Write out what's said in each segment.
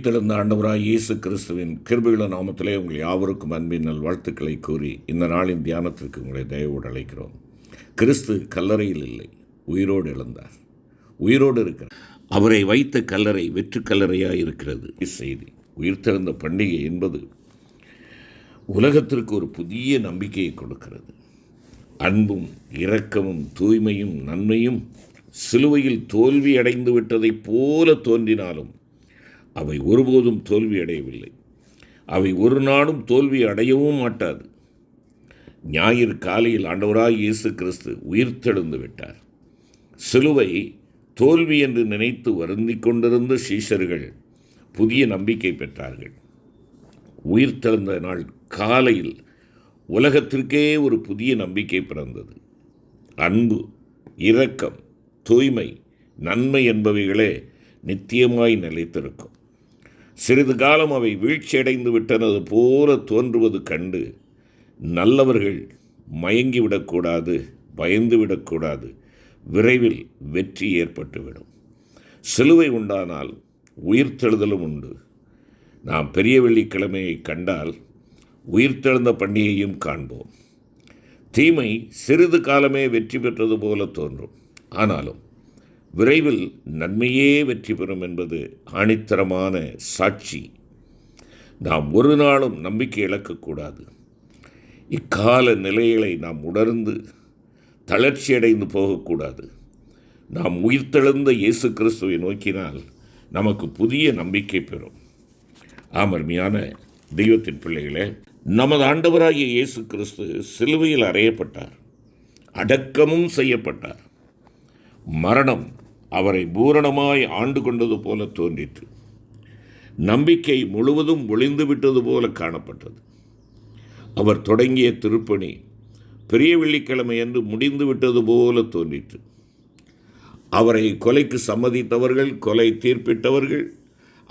உயிர்த்தெழுந்த ஆண்டவராய் இயேசு கிறிஸ்துவின் கிருபையுள்ள நாமத்திலே உங்கள் யாவருக்கும் அன்பின் நல் வாழ்த்துக்களை கூறி இந்த நாளின் தியானத்திற்கு உங்களை தயவோடு அழைக்கிறோம். கிறிஸ்து கல்லறையில் இல்லை உயிரோடு எழுந்தார். உயிரோடு இருக்கிறார். அவரை வைத்த கல்லறை வெற்று கல்லறையாக இருக்கிறது. செய்தி உயிர்த்தெழுந்த பண்டிகை என்பது உலகத்திற்கு ஒரு புதிய நம்பிக்கையை கொடுக்கிறது. அன்பும் இரக்கமும் தூய்மையும் நன்மையும் சிலுவையில் தோல்வி அடைந்து விட்டதைப் போல தோன்றினாலும் அவை ஒருபோதும் தோல்வி அடையவில்லை. அவை ஒரு நாளும் தோல்வி அடையவும் மாட்டாது. ஞாயிறு காலையில் ஆண்டவராய் இயேசு கிறிஸ்து உயிர்த்தெழுந்து விட்டார். சிலுவை தோல்வி என்று நினைத்து வருந்தி கொண்டிருந்த சீஷர்கள் புதிய நம்பிக்கை பெற்றார்கள். உயிர்த்தெழுந்த நாள் காலையில் உலகத்திற்கே ஒரு புதிய நம்பிக்கை பிறந்தது. அன்பு இரக்கம் தூய்மை நன்மை என்பவைகளே நித்தியமாய் நிலைத்திருக்கும். சிறிது காலம் அவை வீழ்ச்சியடைந்து விட்டனது போல தோன்றுவது கண்டு நல்லவர்கள் மயங்கிவிடக்கூடாது பயந்துவிடக்கூடாது விரைவில் வெற்றி ஏற்பட்டுவிடும். சிலுவை உண்டானால் உயிர்த்தெழுதலும் உண்டு. நாம் பெரிய வெள்ளிக்கிழமையை கண்டால் உயிர்த்தெழுந்த பண்டிகையும் காண்போம். தீமை சிறிது காலமே வெற்றி பெற்றது போல தோன்றும். ஆனாலும் விரைவில் நன்மையே வெற்றி பெறும் என்பது ஆணித்தரமான சாட்சி. நாம் ஒரு நாளும் நம்பிக்கை இழக்கக்கூடாது இக்கால நிலைகளை நாம் உணர்ந்து தளர்ச்சியடைந்து போகக்கூடாது நாம் உயிர்த்தெழுந்த இயேசு கிறிஸ்துவை நோக்கினால் நமக்கு புதிய நம்பிக்கை பெறும். ஆமர்மையான தெய்வத்தின் பிள்ளைகளே நமது ஆண்டவராகிய இயேசு கிறிஸ்து சிலுவையில் அறையப்பட்டார் அடக்கமும் செய்யப்பட்டார். மரணம் அவரை பூரணமாய் ஆண்டு கொண்டது போல தோன்றிற்று. நம்பிக்கை முழுவதும் ஒளிந்து விட்டது போல காணப்பட்டது. அவர் தொடங்கிய திருப்பணி பெரிய வெள்ளிக்கிழமை என்று முடிந்து விட்டது போல தோன்றிற்று. அவரை கொலைக்கு சம்மதித்தவர்கள் கொலை தீர்ப்பிட்டவர்கள்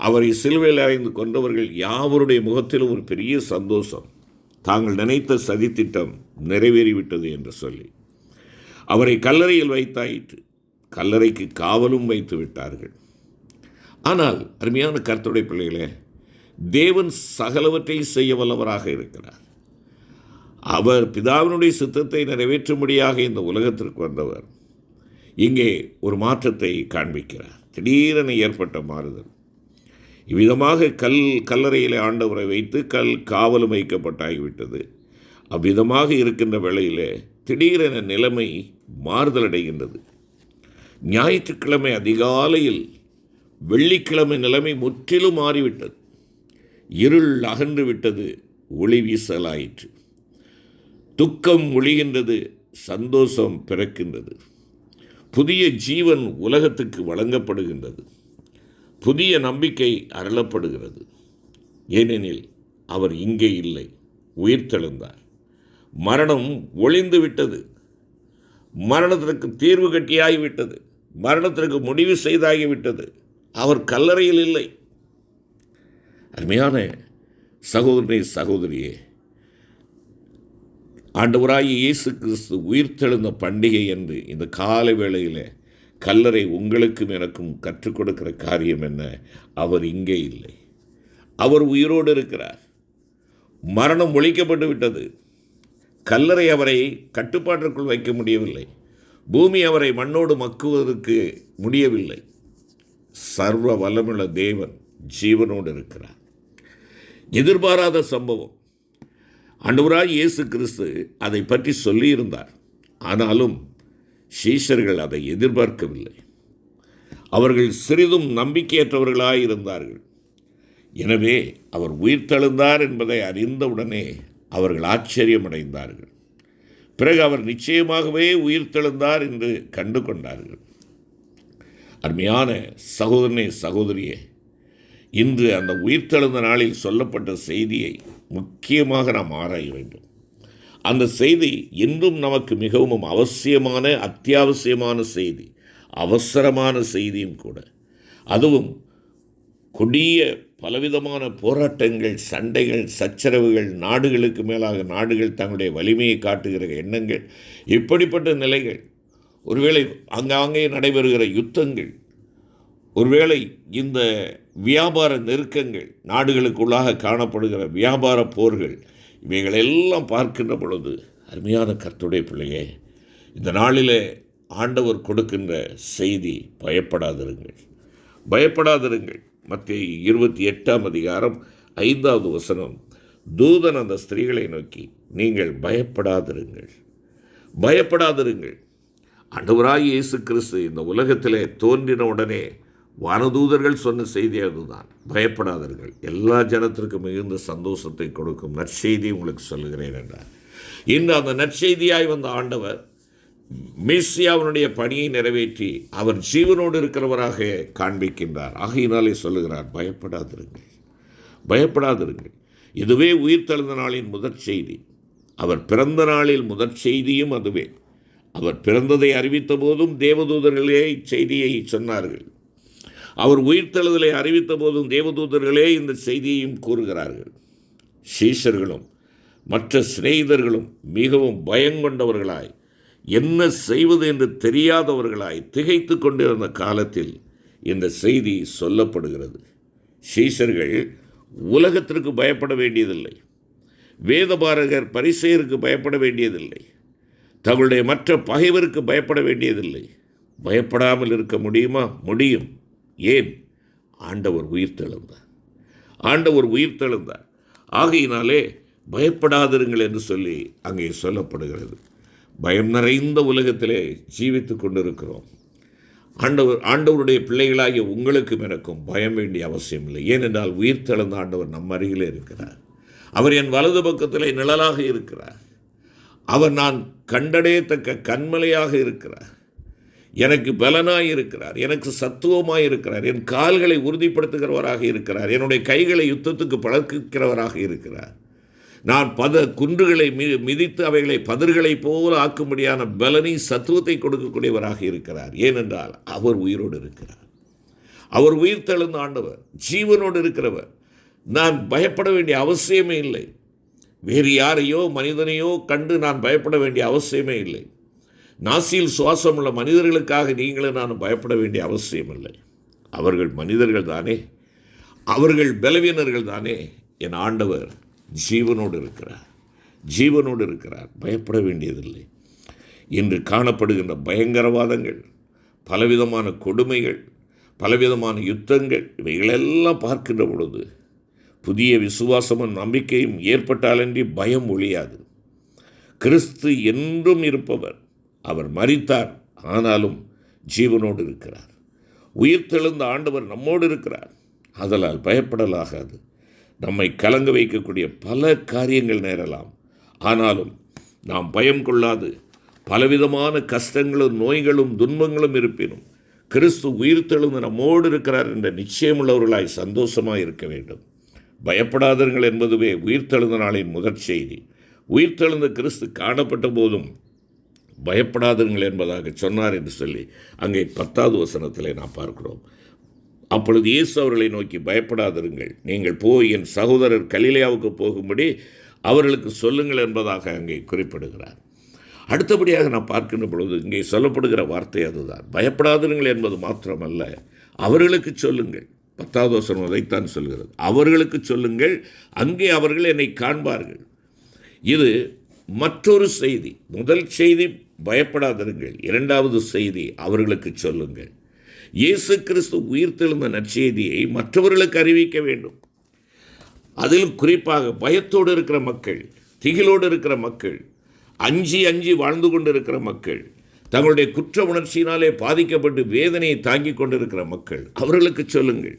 அவரை சிலுவையில் அறைந்து கொண்டவர்கள் யாவருடைய முகத்திலும் ஒரு பெரிய சந்தோஷம் தாங்கள் நினைத்த சதித்திட்டம் நிறைவேறிவிட்டது என்று சொல்லி அவரை கல்லறையில் வைத்தாயிற்று. கல்லறைக்கு காவலும் வைத்து விட்டார்கள். ஆனால் அருமையான கருத்துடைய பிள்ளைகளே தேவன் சகலவற்றை செய்ய வல்லவராக இருக்கிறார். அவர் பிதாவினுடைய சித்தத்தை நிறைவேற்றும்படியாக இந்த உலகத்திற்கு வந்தவர். இங்கே ஒரு மாற்றத்தை காண்பிக்கிறார். திடீரென ஏற்பட்ட மாறுதல். இவ்விதமாக கல் கல்லறையில் ஆண்டவரை வைத்து கல் காவலும் வைக்கப்பட்டாகிவிட்டது. அவ்விதமாக இருக்கின்ற வேளையிலே திடீரென நிலைமை மாறுதல் அடைகின்றது ஞாயிற்றுக்கிழமை அதிகாலையில் வெள்ளிக்கிழமை நிலைமை முற்றிலும் மாறிவிட்டது. இருள் அகன்று விட்டது ஒளி வீசலாயிற்று. துக்கம் ஒழிகின்றது சந்தோஷம் பிறக்கின்றது. புதிய ஜீவன் உலகத்துக்கு வழங்கப்படுகின்றது. புதிய நம்பிக்கை அருளப்படுகிறது. ஏனெனில் அவர் இங்கே இல்லை உயிர்த்தெழுந்தார் மரணம் ஒளிந்து விட்டது. மரணத்திற்கு தீர்வு கட்டியாகிவிட்டது. மரணத்திற்கு முடிவு செய்தாகிவிட்டது. அவர் கல்லறையில் இல்லை. அருமையான சகோதரனே சகோதரியே ஆண்டவராகி இயேசு கிறிஸ்து உயிர்த்தெழுந்த பண்டிகை என்று இந்த கால வேளையில் கல்லறை உங்களுக்கும் எனக்கும் கற்றுக் கொடுக்கிற காரியம் என்ன? அவர் இங்கே இல்லை. அவர் உயிரோடு இருக்கிறார். மரணம் ஒழிக்கப்பட்டு விட்டது கல்லறை அவரை கட்டுப்பாட்டிற்குள் வைக்க முடியவில்லை. பூமி அவரை மண்ணோடு மக்குவதற்கு முடியவில்லை. சர்வ வல்லமுள்ள தேவன் ஜீவனோடு இருக்கிறார். எதிர்பாராத சம்பவம். அன்றுவராய் இயேசு கிறிஸ்து அதை பற்றி சொல்லியிருந்தார். ஆனாலும் சீஷர்கள் அதை எதிர்பார்க்கவில்லை. அவர்கள் சிறிதும் நம்பிக்கையற்றவர்களாய் இருந்தார்கள். எனவே அவர் உயிர்த்தெழுந்தார் என்பதை அறிந்தவுடனே அவர்கள் ஆச்சரியமடைந்தார்கள். பிறகு அவர் நிச்சயமாகவே உயிர்த்தெழுந்தார் என்று கண்டு கொண்டார்கள் அருமையான சகோதரனே சகோதரியே இன்று அந்த உயிர்த்தெழுந்த நாளில் சொல்லப்பட்ட செய்தியை முக்கியமாக நாம் ஆராய வேண்டும். அந்த செய்தி இன்றும் நமக்கு மிகவும் அவசியமான அத்தியாவசியமான செய்தி அவசரமான செய்தியும் கூட. அதுவும் கொடிய பலவிதமான போராட்டங்கள் சண்டைகள் சச்சரவுகள் நாடுகளுக்கு மேலாக நாடுகள் தங்களுடைய வலிமையை காட்டுகிற எண்ணங்கள் இப்படிப்பட்ட நிலைகள். ஒருவேளை அங்காங்கே நடைபெறுகிற யுத்தங்கள் ஒருவேளை இந்த வியாபார நெருக்கங்கள் நாடுகளுக்குள்ளாக காணப்படுகிற வியாபார போர்கள் இவைகளெல்லாம் பார்க்கின்ற பொழுது அருமையான கர்த்துடைய பிள்ளையே இந்த நாளிலே ஆண்டவர் கொடுக்கின்ற செய்தி பயப்படாதிருங்கள். பயப்படாதிருங்கள். மத்திய இருபத்தி எட்டாம் அதிகாரம் ஐந்தாவது வசனம். தூதன் அந்த ஸ்திரீகளை நோக்கி நீங்கள் பயப்படாதிருங்கள். பயப்படாதிருங்கள். ஆண்டவராய் இயேசு கிறிஸ்து இந்த உலகத்திலே தோன்றின உடனே வானதூதர்கள் சொன்ன செய்தி அதுதான். பயப்படாதீர்கள். எல்லா ஜனத்திற்கும் மிகுந்த சந்தோஷத்தை கொடுக்கும் நற்செய்தி உங்களுக்கு சொல்லுகிறேன் என்றார். இன்று அந்த நற்செய்தியாய் வந்த ஆண்டவர் மேசியாவினுடைய பணியை நிறைவேற்றி அவர் ஜீவனோடு இருக்கிறவராக காண்பிக்கின்றார். ஆகையினாலே சொல்லுகிறார் பயப்படாதிருங்கள். பயப்படாதிருங்கள். இதுவே உயிர்த்தெழுந்த நாளின் முதற் செய்தி. அவர் பிறந்த நாளில் முதற் செய்தியும் அதுவே. அவர் பிறந்ததை அறிவித்த போதும் தேவதூதர்களே இச்செய்தியை சொன்னார்கள். அவர் உயிர்த்தெழுதலை அறிவித்த போதும் தேவதூதர்களே இந்த செய்தியையும் கூறுகிறார்கள். சீஷர்களும் மற்ற சிநேகிதர்களும் மிகவும் பயங்கொண்டவர்களாய் என்ன செய்வது என்று தெரியாதவர்களாய் திகைத்து கொண்டிருந்த காலத்தில் இந்த செய்தி சொல்லப்படுகிறது. சீசர்கள் உலகத்திற்கு பயப்பட வேண்டியதில்லை. வேதபாரகர் பரிசெயருக்கு பயப்பட வேண்டியதில்லை. தங்களுடைய மற்ற பகைவருக்கு பயப்பட வேண்டியதில்லை. பயப்படாமல் இருக்க முடியுமா? முடியும். ஏன்? ஆண்டவர் உயிர்த்தெழுந்தார். ஆண்டவர் உயிர்த்தெழுந்தார். ஆகையினாலே பயப்படாதிருங்கள் என்று சொல்லி அங்கே சொல்லப்படுகிறது. பயம் நிறைந்த உலகத்திலே ஜீவித்து கொண்டிருக்கிறோம். ஆண்டவர் ஆண்டவருடைய பிள்ளைகளாகிய உங்களுக்கும் எனக்கும் பயம் வேண்டிய அவசியம் இல்லை. ஏனென்றால் உயிர்த்தெழுந்த ஆண்டவர் நம் அருகிலே இருக்கிறார். அவர் என் வலது பக்கத்திலே நிழலாக இருக்கிறார். அவர் நான் கண்டடையத்தக்க கண்மலையாக இருக்கிறார். எனக்கு பலனாய் இருக்கிறார். எனக்கு சத்துவமாய் இருக்கிறார். என் கால்களை உறுதிப்படுத்துகிறவராக இருக்கிறார். என்னுடைய கைகளை யுத்தத்துக்கு பழக்கிறவராக இருக்கிறார். நான் பத குன்றுகளை மி மிதித்து அவைகளை பதிர்களைப் போல ஆக்கும்படியான பலனை சத்துவத்தை கொடுக்கக்கூடியவராக இருக்கிறார். ஏனென்றால் அவர் உயிரோடு இருக்கிறார். அவர் உயிர் தெழுந்த ஆண்டவர் ஜீவனோடு இருக்கிறவர். நான் பயப்பட வேண்டிய அவசியமே இல்லை. வேறு யாரையோ மனிதனையோ கண்டு நான் பயப்பட வேண்டிய அவசியமே இல்லை. நாசியில் சுவாசமுள்ள மனிதர்களுக்காக நீங்களும் நான் பயப்பட வேண்டிய அவசியம் இல்லை. அவர்கள் மனிதர்கள் தானே. அவர்கள் பலவீனர்கள் தானே. என் ஆண்டவர் ஜீவனோடு இருக்கிறார். ஜீவனோடு இருக்கிறார். பயப்பட வேண்டியதில்லை. இன்று காணப்படுகின்ற பயங்கரவாதங்கள் பலவிதமான கொடுமைகள் பலவிதமான யுத்தங்கள் இவைகளெல்லாம் பார்க்கின்ற பொழுது புதிய விசுவாசமும் நம்பிக்கையும் ஏற்பட்டாலன்றி பயம் ஒழியாது. கிறிஸ்து என்றும் இருப்பவர். அவர் மறித்தார் ஆனாலும் ஜீவனோடு இருக்கிறார். உயிர்த்தெழுந்த ஆண்டவர் நம்மோடு இருக்கிறார். அதலால் பயப்படலாகாது. நம்மை கலங்க வைக்கக்கூடிய பல காரியங்கள் நேரலாம். ஆனாலும் நாம் பயம் கொள்ளாது. பலவிதமான கஷ்டங்களும் நோய்களும் துன்பங்களும் இருப்பினும் கிறிஸ்து உயிர்த்தெழுந்து நம்மோடு இருக்கிறார் என்ற நிச்சயமுள்ளவர்களாய் சந்தோஷமாக இருக்க வேண்டும். பயப்படாதீர்கள் என்பதுவே உயிர்த்தெழுந்த நாளின் முதற் செய்தி. உயிர்த்தெழுந்த கிறிஸ்து காணப்பட்ட போதும் பயப்படாதீர்கள் என்பதாக சொன்னார் என்று சொல்லி அங்கே பத்தாவது வசனத்தில் நாம் பார்க்கிறோம். அப்பொழுது இயேசு அவர்களை நோக்கி பயப்படாதிருங்கள். நீங்கள் போய் என் சகோதரர் கலிலேயாவுக்கு போகும்படி அவர்களுக்கு சொல்லுங்கள் என்பதாக அங்கே குறிப்பிடுகிறார். அடுத்தபடியாக நான் பார்க்கின்ற பொழுது இங்கே சொல்லப்படுகிற வார்த்தை அதுதான். பயப்படாதிருங்கள் என்பது மாத்திரமல்ல. அவர்களுக்கு சொல்லுங்கள். பத்தாவது வசனம் அதைத்தான் சொல்கிறது. அவர்களுக்கு சொல்லுங்கள். அங்கே அவர்கள் என்னை காண்பார்கள். இது மற்றொரு செய்தி. முதல் செய்தி பயப்படாதிருங்கள். இரண்டாவது செய்தி அவர்களுக்கு சொல்லுங்கள். இயேசு கிறிஸ்து உயிர்த்தெழுந்த நற்செய்தியை மற்றவர்களுக்கு அறிவிக்க வேண்டும். அதில் குறிப்பாக பயத்தோடு இருக்கிற மக்கள் திகிலோடு இருக்கிற மக்கள் அஞ்சி அஞ்சி வாழ்ந்து கொண்டிருக்கிற மக்கள் தங்களுடைய குற்ற உணர்ச்சியினாலே பாதிக்கப்பட்டு வேதனையை தாங்கிக் கொண்டிருக்கிற மக்கள் அவர்களுக்கு சொல்லுங்கள்.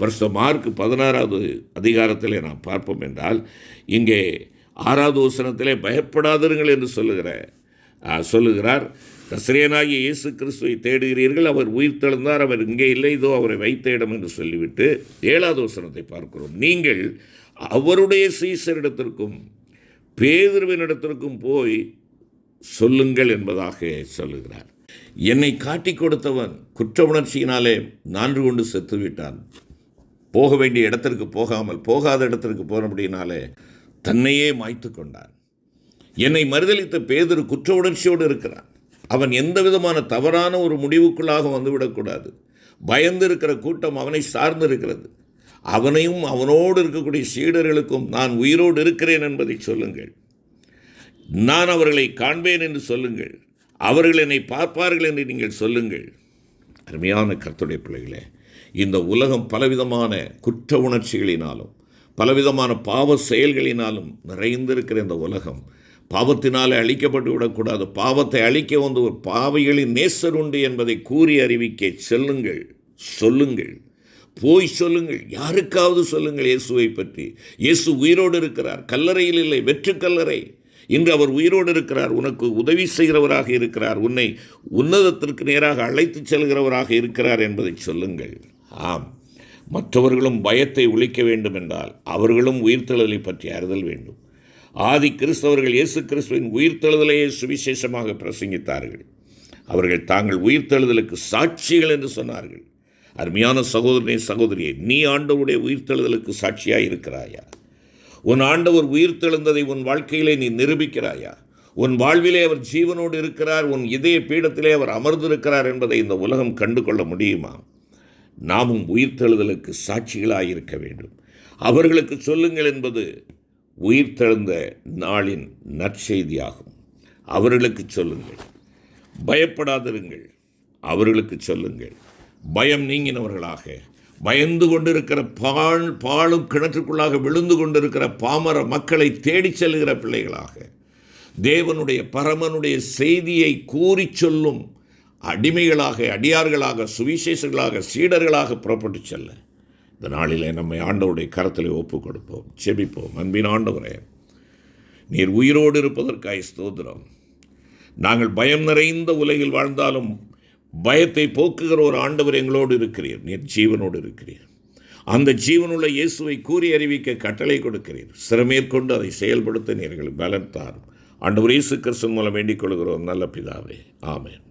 பரிசு மார்க் பதினாறாவது அதிகாரத்தில் நாம் பார்ப்போம் என்றால் இங்கே ஆறாவது வசனத்திலே பயப்படாதீர்கள் என்று சொல்லுகிற சொல்லுகிறார். நசிரியனாகிய இயேசு கிறிஸ்துவை தேடுகிறீர்கள் அவர் உயிர் தெழுந்தார் அவர் இங்கே இல்லை இதோ அவரை வைத்த இடம் என்று சொல்லிவிட்டு ஏழாவது வசனத்தை பார்க்கிறோம். நீங்கள் அவருடைய சீசரிடத்திற்கும் பேதுருவினிடத்திற்கும் போய் சொல்லுங்கள் என்பதாக சொல்லுகிறார். என்னை காட்டி கொடுத்தவன் குற்ற உணர்ச்சியினாலே நான்கு கொண்டு செத்துவிட்டான். போக வேண்டிய இடத்திற்கு போகாமல் போகாத இடத்திற்கு போனபடினாலே தன்னையே மாய்த்து கொண்டான். என்னை மறுதலித்த பேதுரு குற்ற உணர்ச்சியோடு இருக்கிறான். அவன் எந்த விதமான தவறான ஒரு முடிவுக்குள்ளாக வந்துவிடக்கூடாது. பயந்து இருக்கிற கூட்டம் அவனை சார்ந்து இருக்கிறது அவனையும் அவனோடு இருக்கக்கூடிய சீடர்களுக்கும் நான் உயிரோடு இருக்கிறேன் என்பதை சொல்லுங்கள். நான் அவர்களை காண்பேன் என்று சொல்லுங்கள். அவர்கள் என்னை பார்ப்பார்கள் என்று நீங்கள் சொல்லுங்கள். அருமையான கர்த்தருடைய பிள்ளைகளே இந்த உலகம் பலவிதமான குற்ற உணர்ச்சிகளினாலும் பலவிதமான பாவ செயல்களினாலும் நிறைந்திருக்கிற இந்த உலகம் பாவத்தினாலே அழிக்கப்பட்டு விடக்கூடாது. பாவத்தை அழிக்க வந்த ஒரு பாவைகளின் நேசர் உண்டு என்பதை கூறி அறிவிக்க செல்லுங்கள் சொல்லுங்கள். போய் சொல்லுங்கள். யாருக்காவது சொல்லுங்கள் இயேசுவை பற்றி. இயேசு உயிரோடு இருக்கிறார். கல்லறையில் இல்லை வெற்று கல்லறை. இன்று அவர் உயிரோடு இருக்கிறார். உனக்கு உதவி செய்கிறவராக இருக்கிறார். உன்னை உன்னதத்திற்கு நேராக அழைத்துச் செல்கிறவராக இருக்கிறார் என்பதை சொல்லுங்கள். ஆம். மற்றவர்களும் பயத்தை ஒழிக்க வேண்டும் என்றால் அவர்களும் உயிர்த்தழலை பற்றி அறிதல் வேண்டும். ஆதி கிறிஸ்தவர்கள் இயேசு கிறிஸ்துவின் உயிர்த்தெழுதலையே சுவிசேஷமாக பிரசங்கித்தார்கள். அவர்கள் தாங்கள் உயிர்த்தெழுதலுக்கு சாட்சிகள் என்று சொன்னார்கள். அருமையான சகோதரனே சகோதரியே நீ ஆண்டவருடைய உயிர்த்தெழுதலுக்கு சாட்சியாக இருக்கிறாயா? உன் ஆண்டவர் உயிர்த்தெழுந்ததை உன் வாழ்க்கையிலே நீ நிரூபிக்கிறாயா? உன் வாழ்விலே அவர் ஜீவனோடு இருக்கிறார் உன் இதய பீடத்திலே அவர் அமர்ந்திருக்கிறார் என்பதை இந்த உலகம் கண்டு கொள்ள முடியுமா? நாமும் உயிர்த்தெழுதலுக்கு சாட்சிகளாக இருக்க வேண்டும். அவர்களுக்கு சொல்லுங்கள் என்பது உயிர்த்தெழுந்த நாளின் நற்செய்தியாகும். அவர்களுக்கு சொல்லுங்கள். பயப்படாதிருங்கள். அவர்களுக்கு சொல்லுங்கள். பயம் நீங்கினவர்களாக பயந்து கொண்டிருக்கிற பால் பாலும் கிணற்றுக்குள்ளாக விழுந்து கொண்டிருக்கிற பாமர மக்களை தேடிச் செல்கிற பிள்ளைகளாக தேவனுடைய பரமனுடைய செய்தியை கூறிச் சொல்லும் அடிமைகளாக அடியார்களாக சுவிசேஷர்களாக சீடர்களாக புறப்பட்டு செல்ல. இந்த நாளிலே நம்மை ஆண்டவருடைய கரத்தில் ஒப்புக் கொடுப்போம் செபிப்போம். அன்பின் ஆண்டவரே நீர் உயிரோடு இருப்பதற்காய் ஸ்தோத்திரம். நாங்கள் பயம் நிறைந்த உலகில் வாழ்ந்தாலும் பயத்தை போக்குகிற ஒரு ஆண்டவர் எங்களோடு இருக்கிறீர். நீர் ஜீவனோடு இருக்கிறீர். அந்த ஜீவனுள்ள இயேசுவை கூறி அறிவிக்க கட்டளை கொடுக்கிறீர். சிறமேற்கொண்டு அதை செயல்படுத்த நீர்கள் பலன் தாரும். ஆண்டவர் இயேசு கிறிஸ்தன் மூலம் வேண்டிக் கொள்கிறோம். நல்ல பிதாவே ஆமேன்.